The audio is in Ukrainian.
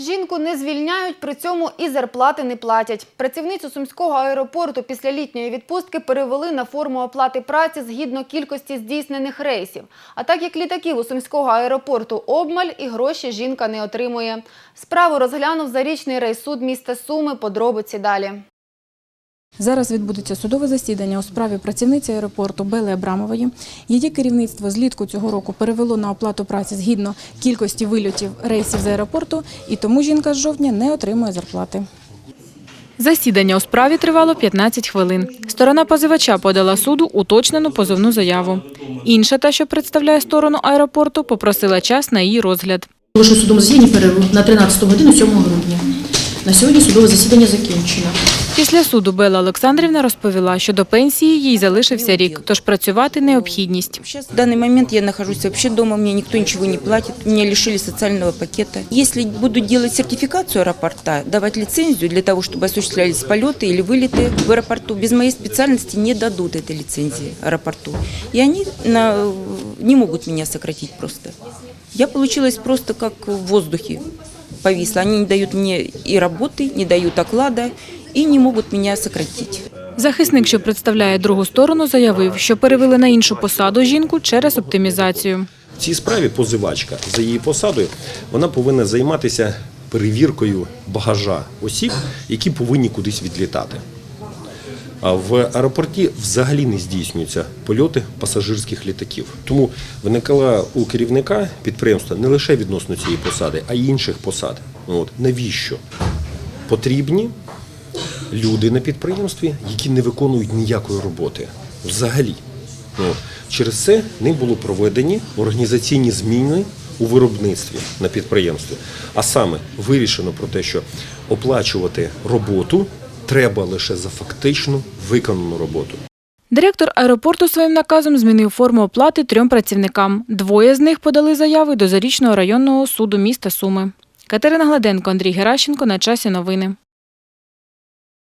Жінку не звільняють, при цьому і зарплати не платять. Працівницю сумського аеропорту після літньої відпустки перевели на форму оплати праці згідно кількості здійснених рейсів. А так як літаків у сумського аеропорту обмаль і гроші жінка не отримує. Справу розглянув зарічний суд міста Суми. Подробиці далі. Зараз відбудеться судове засідання у справі працівниці аеропорту Бели Абрамової. Її керівництво злітку цього року перевело на оплату праці згідно кількості вильотів рейсів з аеропорту, і тому жінка з жовтня не отримує зарплати. Засідання у справі тривало 15 хвилин. Сторона позивача подала суду уточнену позовну заяву. Інша, та, що представляє сторону аеропорту, попросила час на її розгляд. Оголошую судом засідання перерву на 13 годину 7 грудня. На сьогодні судове засідання закінчено. Після суду Бела Олександрівна розповіла, що до пенсії їй залишився рік, тож працювати необхідність. Сейчас в данный момент я нахожусь вообще дома, мне никто ничего не платит, меня лишили социального пакета. Если буду делать сертификацию аэропорта, давать лицензию для того, чтобы осуществлялись полеты или вылеты в аэропорту, без моей специальности не дадут этой лицензии аэропорту. И они на- не могут меня сократить просто. Я получилась просто как в воздухе повисла. Они не дают мне и работы, не дают оклада и не могут меня сократить. Захисник, що представляє другу сторону, заявив, що перевели на іншу посаду жінку через оптимізацію. В цій справі позивачка за її посадою вона повинна займатися перевіркою багажа осіб, які повинні кудись відлітати. А в аеропорті взагалі не здійснюються польоти пасажирських літаків. Тому виникала у керівника підприємства не лише відносно цієї посади, а й інших посад. От навіщо потрібні люди на підприємстві, які не виконують ніякої роботи взагалі. От. Через це ним було проведені організаційні зміни у виробництві на підприємстві. А саме вирішено про те, що оплачувати роботу треба лише за фактично виконану роботу. Директор аеропорту своїм наказом змінив форму оплати трьом працівникам. Двоє з них подали заяви до Зарічного районного суду міста Суми. Катерина Гладенко, Андрій Геращенко. На часі новини.